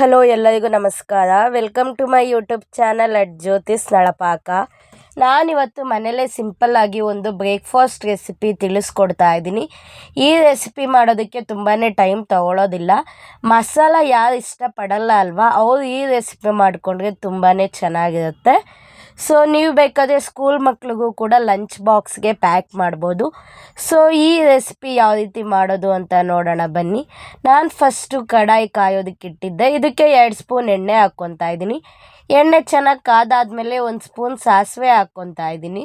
Hello ಎಲ್ಲರಿಗೂ ನಮಸ್ಕಾರ. Welcome to my YouTube channel at Jyothi's Nalapaka ನಾನಿವತ್ತು ಮನೇಲೇ ಸಿಂಪಲ್ಲಾಗಿ ಒಂದು ಬ್ರೇಕ್ಫಾಸ್ಟ್ ರೆಸಿಪಿ ತಿಳಿಸ್ಕೊಡ್ತಾ ಇದ್ದೀನಿ. ಈ ರೆಸಿಪಿ ಮಾಡೋದಕ್ಕೆ ತುಂಬಾ ಟೈಮ್ ತಗೊಳ್ಳೋದಿಲ್ಲ ಮಸಾಲ ಯಾರು ಇಷ್ಟಪಡಲ್ಲ ಅಲ್ವಾ? ಅವರು ಈ ರೆಸಿಪಿ ಮಾಡಿಕೊಂಡ್ರೆ ತುಂಬಾ ಚೆನ್ನಾಗಿರುತ್ತೆ. ಸೊ ನೀವು ಬೇಕಾದರೆ ಸ್ಕೂಲ್ ಮಕ್ಳಿಗೂ ಕೂಡ ಲಂಚ್ ಬಾಕ್ಸ್ಗೆ ಪ್ಯಾಕ್ ಮಾಡ್ಬೋದು. ಸೊ ಈ ರೆಸಿಪಿ ಯಾವ ರೀತಿ ಮಾಡೋದು ಅಂತ ನೋಡೋಣ ಬನ್ನಿ. ನಾನು ಫಸ್ಟು ಕಡಾಯಿ ಕಾಯೋದಕ್ಕೆ ಇಟ್ಟಿದ್ದೆ. ಇದಕ್ಕೆ ಎರಡು ಸ್ಪೂನ್ ಎಣ್ಣೆ ಹಾಕ್ಕೊತಾ ಇದ್ದೀನಿ. ಎಣ್ಣೆ ಚೆನ್ನಾಗಿ ಕಾದಾದಮೇಲೆ ಒಂದು ಸ್ಪೂನ್ ಸಾಸಿವೆ ಹಾಕ್ಕೊತಾ ಇದ್ದೀನಿ.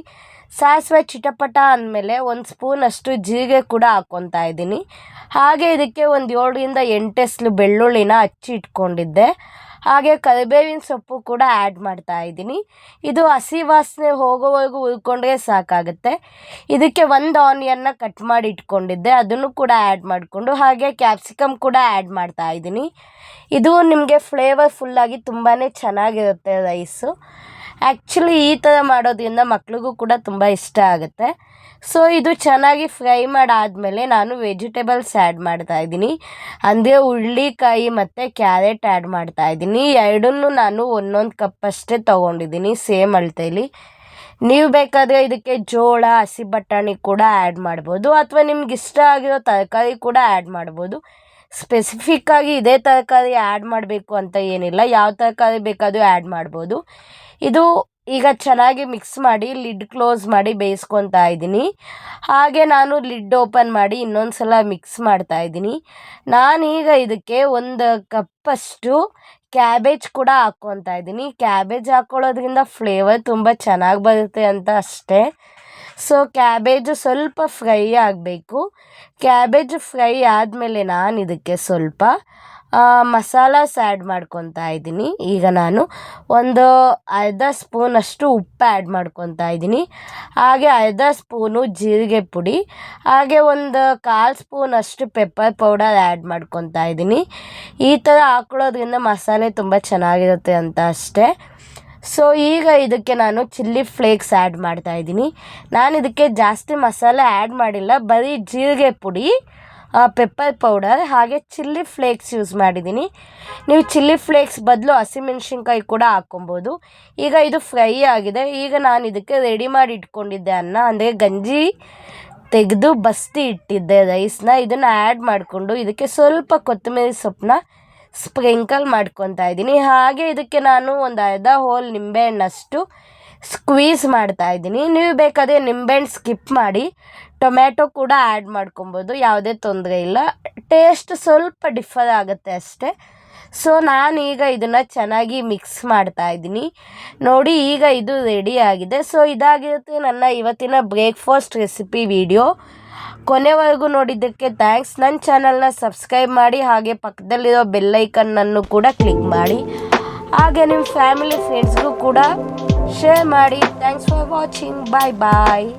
ಸಾಸಿವೆ ಚಿಟಪಟ ಅಂದಮೇಲೆ ಒಂದು ಸ್ಪೂನ್ ಅಷ್ಟು ಜೀರಿಗೆ ಕೂಡ ಹಾಕ್ಕೊತಾ ಇದ್ದೀನಿ. ಹಾಗೆ ಇದಕ್ಕೆ ಒಂದು ಏಳರಿಂದ ಎಂಟೆಸ್ಲು ಬೆಳ್ಳುಳ್ಳಿನ ಹಚ್ಚಿ ಇಟ್ಕೊಂಡಿದ್ದೆ. ಹಾಗೆ ಕರಿಬೇವಿನ ಸೊಪ್ಪು ಕೂಡ ಆ್ಯಡ್ ಮಾಡ್ತಾ ಇದ್ದೀನಿ. ಇದು ಹಸಿ ವಾಸನೆ ಹೋಗೋವರೆಗೂ ಹುರ್ಕೊಂಡ್ರೆ ಸಾಕಾಗುತ್ತೆ. ಇದಕ್ಕೆ ಒಂದು ಆನಿಯನ್ನ ಕಟ್ ಮಾಡಿ ಇಟ್ಕೊಂಡಿದ್ದೆ. ಅದನ್ನು ಕೂಡ ಆ್ಯಡ್ ಮಾಡಿಕೊಂಡು ಹಾಗೆ ಕ್ಯಾಪ್ಸಿಕಮ್ ಕೂಡ ಆ್ಯಡ್ ಮಾಡ್ತಾ ಇದ್ದೀನಿ. ಇದು ನಿಮಗೆ ಫ್ಲೇವರ್ಫುಲ್ಲಾಗಿ ತುಂಬಾ ಚೆನ್ನಾಗಿರುತ್ತೆ ರೈಸು ಆ್ಯಕ್ಚುಲಿ ಈ ಥರ ಮಾಡೋದ್ರಿಂದ ಮಕ್ಳಿಗೂ ಕೂಡ ತುಂಬ ಇಷ್ಟ ಆಗುತ್ತೆ. ಸೊ ಇದು ಚೆನ್ನಾಗಿ ಫ್ರೈ ಮಾಡಾದಮೇಲೆ ನಾನು ವೆಜಿಟೇಬಲ್ಸ್ ಆ್ಯಡ್ ಮಾಡ್ತಾ ಇದ್ದೀನಿ. ಅಂದರೆ ಹುಳ್ಳಿಕಾಯಿ ಮತ್ತು ಕ್ಯಾರೆಟ್ ಆ್ಯಡ್ ಮಾಡ್ತಾ ಇದ್ದೀನಿ. ಎರಡನ್ನೂ ನಾನು ಒಂದೊಂದು ಕಪ್ ಅಷ್ಟೇ ತೊಗೊಂಡಿದ್ದೀನಿ ಸೇಮ್ ಅಳತೆಯಲ್ಲಿ ನೀವು ಬೇಕಾದರೆ ಇದಕ್ಕೆ ಜೋಳ, ಹಸಿ ಬಟಾಣಿ ಕೂಡ ಆ್ಯಡ್ ಮಾಡ್ಬೋದು. ಅಥವಾ ನಿಮ್ಗೆ ಇಷ್ಟ ಆಗಿರೋ ತರಕಾರಿ ಕೂಡ ಆ್ಯಡ್ ಮಾಡ್ಬೋದು. ಸ್ಪೆಸಿಫಿಕ್ಕಾಗಿ ಇದೇ ತರಕಾರಿ ಆ್ಯಡ್ ಮಾಡಬೇಕು ಅಂತ ಏನಿಲ್ಲ. ಯಾವ ತರಕಾರಿ ಬೇಕಾದರೂ ಆ್ಯಡ್ ಮಾಡ್ಬೋದು. ಇದು ಈಗ ಚೆನ್ನಾಗಿ ಮಿಕ್ಸ್ ಮಾಡಿ ಲಿಡ್ ಕ್ಲೋಸ್ ಮಾಡಿ ಬೇಯಿಸ್ಕೊತಾ ಇದ್ದೀನಿ. ಹಾಗೆ ನಾನು ಲಿಡ್ ಓಪನ್ ಮಾಡಿ ಇನ್ನೊಂದು ಸಲ ಮಿಕ್ಸ್ ಮಾಡ್ತಾ ಇದ್ದೀನಿ. ನಾನೀಗ ಇದಕ್ಕೆ ಒಂದು ಕಪ್ಪಷ್ಟು ಕ್ಯಾಬೇಜ್ ಕೂಡ ಹಾಕ್ಕೊತಾ ಇದ್ದೀನಿ. ಕ್ಯಾಬೇಜ್ ಹಾಕ್ಕೊಳ್ಳೋದ್ರಿಂದ ಫ್ಲೇವರ್ ತುಂಬ ಚೆನ್ನಾಗಿ ಬರುತ್ತೆ ಅಂತ ಅಷ್ಟೇ. ಸೊ ಕ್ಯಾಬೇಜು ಸ್ವಲ್ಪ ಫ್ರೈ ಆಗಬೇಕು. ಕ್ಯಾಬೇಜ್ ಫ್ರೈ ಆದಮೇಲೆ ನಾನು ಇದಕ್ಕೆ ಸ್ವಲ್ಪ ಮಸಾಲಾಸ್ ಆ್ಯಡ್ ಮಾಡ್ಕೊತಾ ಇದ್ದೀನಿ. ಈಗ ನಾನು ಒಂದು ಅರ್ಧ ಸ್ಪೂನಷ್ಟು ಉಪ್ಪು ಆ್ಯಡ್ ಮಾಡ್ಕೊತಾ ಇದ್ದೀನಿ. ಹಾಗೆ ಅರ್ಧ ಸ್ಪೂನು ಜೀರಿಗೆ ಪುಡಿ, ಹಾಗೆ ಒಂದು ಕಾಲು ಸ್ಪೂನಷ್ಟು ಪೆಪ್ಪರ್ ಪೌಡರ್ ಆ್ಯಡ್ ಮಾಡ್ಕೊತಾ ಇದ್ದೀನಿ. ಈ ಥರ ಹಾಕ್ಕೊಳ್ಳೋದ್ರಿಂದ ಮಸಾಲೆ ತುಂಬ ಚೆನ್ನಾಗಿರುತ್ತೆ ಅಂತ ಅಷ್ಟೇ. ಸೊ ಈಗ ಇದಕ್ಕೆ ನಾನು ಚಿಲ್ಲಿ ಫ್ಲೇಕ್ಸ್ ಆ್ಯಡ್ ಮಾಡ್ತಾ ಇದ್ದೀನಿ. ನಾನು ಇದಕ್ಕೆ ಜಾಸ್ತಿ ಮಸಾಲೆ ಆ್ಯಡ್ ಮಾಡಿಲ್ಲ. ಬರೀ ಜೀರಿಗೆ ಪುಡಿ ಪೆಪ್ಪರ್ ಪೌಡರ್ ಹಾಗೆ ಚಿಲ್ಲಿ ಫ್ಲೇಕ್ಸ್ ಯೂಸ್ ಮಾಡಿದ್ದೀನಿ. ನೀವು ಚಿಲ್ಲಿ ಫ್ಲೇಕ್ಸ್ ಬದಲು ಹಸಿಮೆಣ್ಸಿನ್ಕಾಯಿ ಕೂಡ ಹಾಕ್ಕೊಬೋದು. ಈಗ ಇದು ಫ್ರೈ ಆಗಿದೆ. ಈಗ ನಾನು ಇದಕ್ಕೆ ರೆಡಿ ಮಾಡಿ ಇಟ್ಕೊಂಡಿದ್ದೆ ಅನ್ನ. ಅಂದರೆ ಗಂಜಿ ತೆಗೆದು ಬಸ್ತಿ ಇಟ್ಟಿದ್ದೆ ರೈಸ್ನ ಇದನ್ನು ಆ್ಯಡ್ ಮಾಡಿಕೊಂಡು ಇದಕ್ಕೆ ಸ್ವಲ್ಪ ಕೊತ್ತಂಬರಿ ಸೊಪ್ಪನ್ನ ಸ್ಪ್ರಿಂಕಲ್ ಮಾಡ್ಕೊತಾ ಇದ್ದೀನಿ. ಹಾಗೆ ಇದಕ್ಕೆ ನಾನು ಒಂದು ಅರ್ಧ ಹೋಲ್ ನಿಂಬೆಹಣ್ಣಷ್ಟು ಸ್ಕ್ವೀಸ್ ಮಾಡ್ತಾ ಇದ್ದೀನಿ. ನೀವು ಬೇಕಾದರೆ ನಿಂಬೆಹಣ್ಣು ಸ್ಕಿಪ್ ಮಾಡಿ, ಟೊಮ್ಯಾಟೊ ಕೂಡ ಆ್ಯಡ್ ಮಾಡ್ಕೊಬೋದು, ಯಾವುದೇ ತೊಂದರೆ ಇಲ್ಲ. ಟೇಸ್ಟ್ ಸ್ವಲ್ಪ ಡಿಫರ್ ಆಗುತ್ತೆ ಅಷ್ಟೇ. ಸೊ ನಾನೀಗ ಇದನ್ನು ಚೆನ್ನಾಗಿ ಮಿಕ್ಸ್ ಮಾಡ್ತಾ ಇದ್ದೀನಿ. ನೋಡಿ, ಈಗ ಇದು ರೆಡಿ ಆಗಿದೆ. ಸೊ ಇದಾಗಿರುತ್ತೆ ನನ್ನ ಇವತ್ತಿನ ಬ್ರೇಕ್ಫಾಸ್ಟ್ ರೆಸಿಪಿ ವಿಡಿಯೋ ಕೊನೆವರೆಗೂ ನೋಡಿದ್ದಕ್ಕೆ ಥ್ಯಾಂಕ್ಸ್ ನನ್ನ ಚಾನಲ್ನ ಸಬ್ಸ್ಕ್ರೈಬ್ ಮಾಡಿ, ಹಾಗೆ ಪಕ್ಕದಲ್ಲಿರೋ ಬೆಲ್ಲೈಕನ್ನನ್ನು ಕೂಡ ಕ್ಲಿಕ್ ಮಾಡಿ. ಹಾಗೆ ನಿಮ್ಮ ಫ್ಯಾಮಿಲಿ ಫ್ರೆಂಡ್ಸ್ಗೂ ಕೂಡ ಶೇರ್ ಮಾಡಿ. Thanks for watching bye bye